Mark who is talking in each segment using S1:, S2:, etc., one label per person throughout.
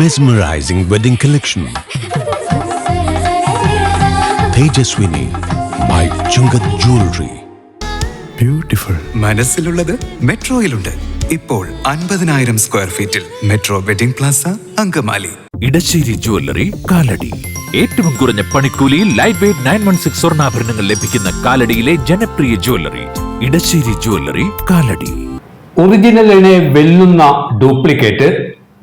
S1: mesmerizing wedding collection Tejaswini by Chunkath jewellery
S2: beautiful
S3: മനസ്സിലുള്ളത് മെട്രോയിലുണ്ട്. ഇപ്പോൾ അൻപതിനായിരം സ്ക്വയർ ഫീറ്റിൽ metro wedding plaza Angamaly.
S4: Edassery jewellery Kalady. ഏറ്റവും കുറഞ്ഞ പണിക്കൂലിയിൽ light weight nine one six സ്വർണാഭരണങ്ങൾ ലഭിക്കുന്ന കാലടിയിലെ ജനപ്രിയ ജ്വല്ലറി ഇടശ്ശേരി ജ്വല്ലറി കാലടി.
S5: ഒറിജിനലിനെ വെല്ലുന്ന ഡ്യൂപ്ലിക്കേറ്റ്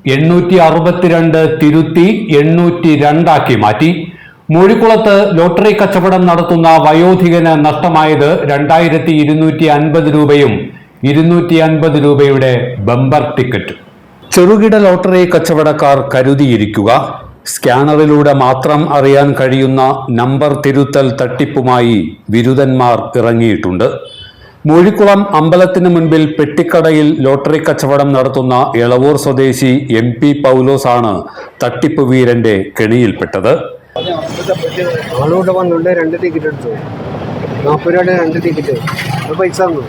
S5: എണ്ണൂറ്റി അറുപത്തിരണ്ട് തിരുത്തി എണ്ണൂറ്റി രണ്ടാക്കി മാറ്റി. മൂഴിക്കുളത്ത് ലോട്ടറി കച്ചവടം നടത്തുന്ന വയോധികന് നഷ്ടമായത് രണ്ടായിരത്തി ഇരുന്നൂറ്റി അൻപത് രൂപയും ഇരുന്നൂറ്റി അൻപത് രൂപയുടെ ബമ്പർ ടിക്കറ്റ്. ചെറുകിട ലോട്ടറി കച്ചവടക്കാർ കരുതിയിരിക്കുക. സ്കാനറിലൂടെ മാത്രം അറിയാൻ കഴിയുന്ന നമ്പർ തിരുത്തൽ തട്ടിപ്പുമായി ബിരുദന്മാർ ഇറങ്ങിയിട്ടുണ്ട്. മൂഴിക്കുളം അമ്പലത്തിന് മുൻപിൽ പെട്ടിക്കടയിൽ ലോട്ടറി കച്ചവടം നടത്തുന്ന എളവൂർ സ്വദേശി എം പി ആണ് തട്ടിപ്പ് വീരന്റെ കെണിയിൽപ്പെട്ടത്.
S6: ആളോട് വന്നുകൊണ്ട് രണ്ട് ടിക്കറ്റ് എടുത്തു. നാൽപ്പത് രൂപയുടെ രണ്ട് ടിക്കറ്റ് പൈസ തന്നു.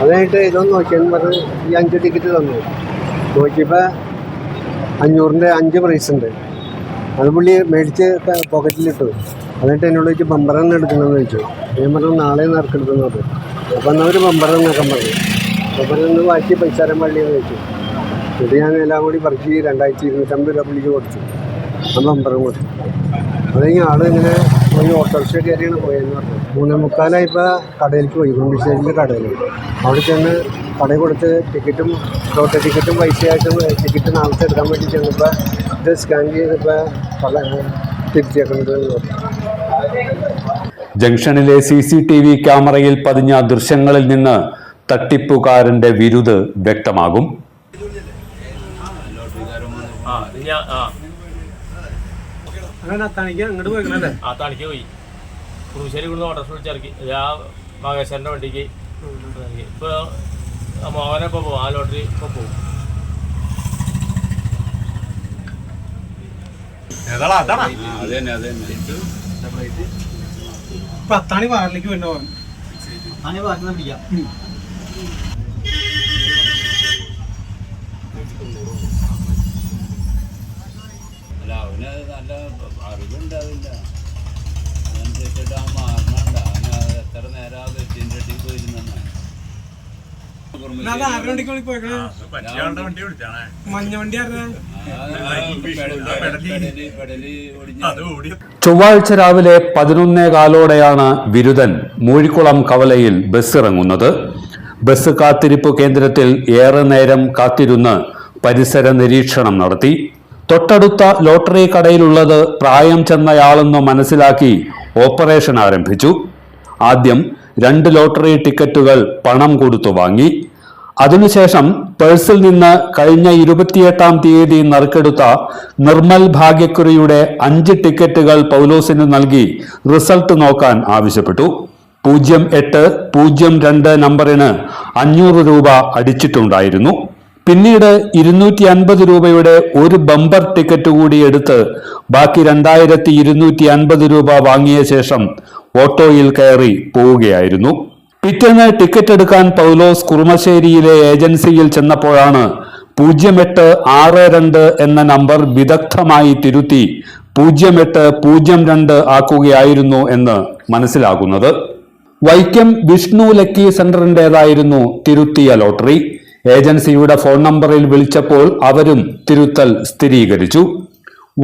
S6: അത് കഴിഞ്ഞിട്ട് ഇതൊന്ന് നോക്കിയെന്ന് പറഞ്ഞ് ഈ അഞ്ച് ടിക്കറ്റ് തന്നു. നോക്കിയപ്പോൾ അഞ്ഞൂറിന്റെ അഞ്ച് പ്രൈസ് ഉണ്ട്. അത് പുള്ളി മേടിച്ച് പോക്കറ്റിലിട്ടു എന്നിട്ട് എന്നോട് ചോദിച്ചു ബമ്പർ തന്നെ എടുക്കണമെന്ന് ചോദിച്ചു ഞാൻ പറഞ്ഞു നാളെ നിറക്കെടുക്കുന്നു പറഞ്ഞു അപ്പം എന്നാൽ ഒരു ബമ്പർ എന്നൊക്കെ പറഞ്ഞു. ബമ്പർ നിന്ന് ബാക്കി പൈസ തരാൻ പള്ളിയെന്ന് ചോദിച്ചു എന്നിട്ട് ഞാൻ എല്ലാം കൂടി പറിച്ച് രണ്ടായിരത്തി ഇരുന്നൂറ്റമ്പത് രൂപ പുള്ളിക്ക് കൊടുത്തു. ആ ബമ്പറും കൊടുത്തു. അതെങ്കിൽ ആൾ ഇങ്ങനെ ഒരു ഓട്ടോറിക്ഷ കയറിയാണ് പോയെന്ന് പറഞ്ഞു. മൂന്നേ മുക്കാലായപ്പോൾ കടയിലേക്ക് പോയി. കുമ്പിശ്ശേരിയിലെ കടയിൽ അവിടെ ചെന്ന് കടയിൽ കൊടുത്ത് ടിക്കറ്റും ലോട്ടറി ടിക്കറ്റും പൈസയായിട്ടും ടിക്കറ്റ് നാളത്തെ എടുക്കാൻ വേണ്ടി ചെന്നപ്പോൾ ഇത് സ്കാൻ ചെയ്തപ്പോൾ പല തിരിച്ചേക്കുന്നത്
S5: ജംഗ്ഷനിലെ സി സി ടി വി ക്യാമറയിൽ പതിഞ്ഞ ദൃശ്യങ്ങളിൽ നിന്ന് തട്ടിപ്പുകാരന്റെ വിരുദ് വ്യക്തമാകും.
S7: അതെ അതെ അതെ ആ മകേശ്വരന്റെ വണ്ടിക്ക് ഇറങ്ങി. ഇപ്പൊ ആ മോഹനെ ഇപ്പൊ പോകും ആ ലോട്ടറി ഇപ്പൊ പോകും
S6: പത്താണി വാറിലേക്ക് വേണ്ടോ
S8: അല്ല അവന് നല്ല അറിവുണ്ടാവില്ല അതനുസരിച്ചിട്ട് അവൻ മാറണണ്ട അവന് അത് എത്ര നേരം ആ വെച്ചിന്റെ അടുത്തേക്ക് പോയിരുന്ന
S6: മഞ്ഞ വണ്ടി
S8: പെടലി ഒടിഞ്ഞ
S5: ചൊവ്വാഴ്ച രാവിലെ പതിനൊന്നേ കാലോടെയാണ് ബിരുദൻ മൂഴിക്കുളം കവലയിൽ ബസ് ഇറങ്ങുന്നത്. ബസ് കാത്തിരിപ്പ് കേന്ദ്രത്തിൽ ഏറെ നേരം കാത്തിരുന്ന് പരിസര നിരീക്ഷണം നടത്തി. തൊട്ടടുത്ത ലോട്ടറി കടയിലുള്ളത് പ്രായം ചെന്നയാളെന്ന് മനസ്സിലാക്കി ഓപ്പറേഷൻ ആരംഭിച്ചു. ആദ്യം രണ്ട് ലോട്ടറി ടിക്കറ്റുകൾ പണം കൊടുത്തു വാങ്ങി. അതിനുശേഷം പേഴ്സിൽ നിന്ന് കഴിഞ്ഞ ഇരുപത്തിയെട്ടാം തീയതി നറുക്കെടുത്ത നിർമ്മൽ ഭാഗ്യക്കുറിയുടെ അഞ്ച് ടിക്കറ്റുകൾ പൗലോസിന് നൽകി റിസൾട്ട് നോക്കാൻ ആവശ്യപ്പെട്ടു. പൂജ്യം എട്ട് പൂജ്യം രണ്ട് നമ്പറിന് അഞ്ഞൂറ് രൂപ അടിച്ചിട്ടുണ്ടായിരുന്നു. പിന്നീട് ഇരുന്നൂറ്റി അൻപത് രൂപയുടെ ഒരു ബമ്പർ ടിക്കറ്റ് കൂടി എടുത്ത് ബാക്കി രണ്ടായിരത്തി ഇരുന്നൂറ്റി അൻപത് രൂപ വാങ്ങിയ ശേഷം ഓട്ടോയിൽ കയറി പോവുകയായിരുന്നു. പിറ്റേന്ന് ടിക്കറ്റ് എടുക്കാൻ പൗലോസ് കുറുമശ്ശേരിയിലെ ഏജൻസിയിൽ ചെന്നപ്പോഴാണ് പൂജ്യം എട്ട് ആറ് രണ്ട് എന്ന നമ്പർ വിദഗ്ധമായി തിരുത്തി പൂജ്യം എട്ട് പൂജ്യം രണ്ട് ആക്കുകയായിരുന്നു എന്ന് മനസ്സിലാകുന്നത്. വൈക്കം വിഷ്ണു ലക്കി സെന്ററിന്റെതായിരുന്നു തിരുത്തിയ ലോട്ടറി. ഏജൻസിയുടെ ഫോൺ നമ്പറിൽ വിളിച്ചപ്പോൾ അവരും തിരുത്തൽ സ്ഥിരീകരിച്ചു.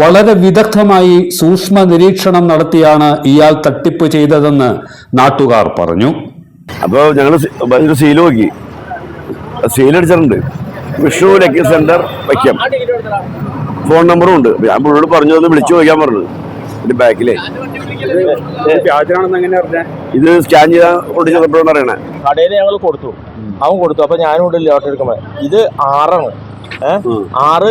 S5: വളരെ വിദഗ്ധമായി സൂക്ഷ്മ നിരീക്ഷണം നടത്തിയാണ് ഇയാൾ തട്ടിപ്പ് ചെയ്തതെന്ന് നാട്ടുകാർ പറഞ്ഞു.
S9: അപ്പോൾ ഞങ്ങൾ ഒരു സീൽ നോക്കി. സീൽ അടിച്ചിട്ടുണ്ട്. വിഷ്ണു ലക്കി സെന്റർ വയ്ക്കാം. ഫോൺ നമ്പറും ഉണ്ട്. ഞാൻ പുള്ളിയോട് പറഞ്ഞു ഒന്ന് വിളിച്ചു നോക്കാൻ പറഞ്ഞു ഇതിന്റെ ബാക്കിലേ. ഇത് സ്കാൻ ചെയ്താൽ കൊണ്ട് ചെന്നപ്പോഴാണ് അറിയണേ.
S7: കടയിൽ ഞങ്ങൾ കൊടുത്തു. അവൻ കൊടുത്തു. അപ്പൊ ഞാനും ലോട്ടറി ഇത് ആറാണ്. ഏഹ് ആറ്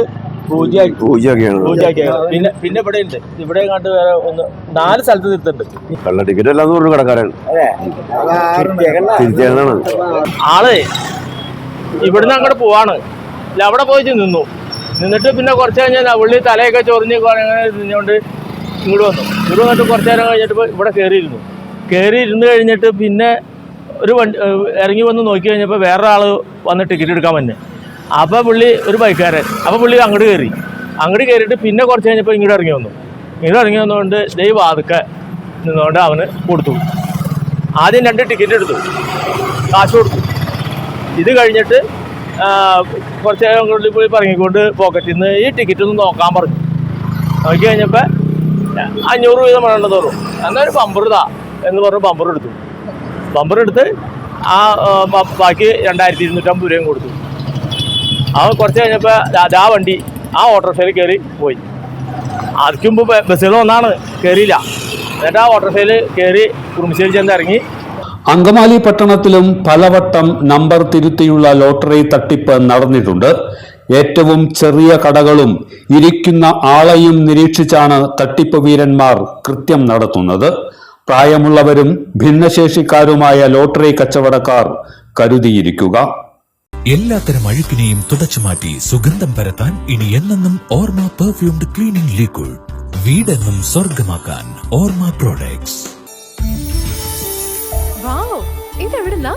S7: പിന്നെ പിന്നെ ഇവിടെ ഉണ്ട് ഇവിടെ കണ്ട് വേറെ ഒന്ന് നാല് സ്ഥലത്ത് നിർത്തുന്നുണ്ട്
S9: കള്ള ടിക്കറ്റ് എല്ലാം പറഞ്ഞു കടക്കാരൻ.
S7: ആൾ ഇവിടുന്ന് അങ്ങോട്ട് പോവാണ്. ഇല്ല, അവിടെ പോയിട്ട് നിന്നു. നിന്നിട്ട് പിന്നെ കുറച്ച് കഴിഞ്ഞാൽ ഉള്ളി തലയൊക്കെ ചൊറിഞ്ഞ് നിന്നുകൊണ്ട് ഇങ്ങോട്ട് വന്നു. ഇങ്ങോട്ട് വന്നിട്ട് കുറച്ച് നേരം കഴിഞ്ഞിട്ട് ഇവിടെ കയറിയിരുന്നു കയറി ഇരുന്ന് കഴിഞ്ഞിട്ട് പിന്നെ ഒരു വണ്ടി ഇറങ്ങി വന്ന് നോക്കി കഴിഞ്ഞപ്പോൾ വേറെ ആൾ വന്ന് ടിക്കറ്റ് എടുക്കാൻ വന്നെ. അപ്പോൾ പുള്ളി ഒരു ബൈക്കാരൻ അപ്പോൾ പുള്ളി അങ്ങോട്ട് കയറി അങ്ങോട്ട് കയറിയിട്ട് പിന്നെ കുറച്ച് കഴിഞ്ഞപ്പോൾ ഇങ്ങോട്ട് ഇറങ്ങി വന്നു. ഇങ്ങോട്ട് ഇറങ്ങി വന്നുകൊണ്ട് ദൈ വാതുക്കെ നിന്നുകൊണ്ട് അവന് കൊടുത്തു. ആദ്യം രണ്ട് ടിക്കറ്റ് എടുത്തു. കാശ് കൊടുത്തു. ഇത് കഴിഞ്ഞിട്ട് കുറച്ച് അങ്ങോട്ട് പോയി പറഞ്ഞിക്കൊണ്ട് പോക്കറ്റിൽ നിന്ന് ഈ ടിക്കറ്റ് ഒന്ന് നോക്കാൻ പറഞ്ഞു. നോക്കി കഴിഞ്ഞപ്പോൾ അഞ്ഞൂറ് വീതം വേണ്ട തോറും എന്നാൽ ഒരു ബമ്പർ ഇതാ എന്ന് പറഞ്ഞ് ബമ്പർ എടുത്തു. ബമ്പർ എടുത്ത് ആ, ബാക്കി രണ്ടായിരത്തി ഇരുന്നൂറ്റമ്പത് രൂപയും കൊടുത്തു. അവൻ കുറച്ച് കഴിഞ്ഞപ്പോൾ ആ വണ്ടി. ആ ഓട്ടോറിക്ഷയിൽ കയറി പോയി. അതിക്ക് മുമ്പ് ബസ്സുകൾ ഒന്നാണ് കയറിയില്ല എന്നിട്ട് ആ ഓട്ടോറിക്ഷയിൽ കയറി കുറുമശ്ശേരി ചെന്ന് ഇറങ്ങി.
S5: അങ്കമാലി പട്ടണത്തിലും പലവട്ടം നമ്പർ തിരുത്തിയുള്ള ലോട്ടറി തട്ടിപ്പ് നടന്നിട്ടുണ്ട്. ഏറ്റവും ചെറിയ കടകളും ഇരിക്കുന്ന ആളെയും നിരീക്ഷിച്ചാണ് തട്ടിപ്പ് വീരന്മാർ കൃത്യം നടത്തുന്നത്. പ്രായമുള്ളവരും ഭിന്നശേഷിക്കാരുമായ ലോട്ടറി കച്ചവടക്കാർ കരുതിയിരിക്കുക.
S4: എല്ലാത്തരം അഴുക്കിനെയും തുടച്ചു മാറ്റി സുഗന്ധം പരത്താൻ ഇനി എന്നെന്നും ഓർമ്മ പെർഫ്യൂംഡ് ക്ലീനിംഗ് ലിക്വിഡ് വീടെന്നും സ്വർഗമാക്കാൻ ഓർമ്മ പ്രോഡക്ട്സ്
S10: ഇതെവിടുന്നാ?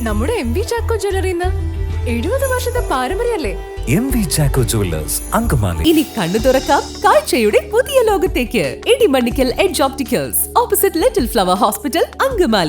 S10: നമ്മുടെ എം വി ചാക്കോ ജ്വല്ലറിന്ന് എഴുപത് വർഷത്തെ പാരമ്പര്യല്ലേ
S4: M V Chacko jewellers Angamaly.
S10: ഇനി കണ്ണു തുറക്കാം കാഴ്ചയുടെ പുതിയ ലോകത്തേക്ക്. Edimannickal edge opticals opposite little flower hospital Angamaly.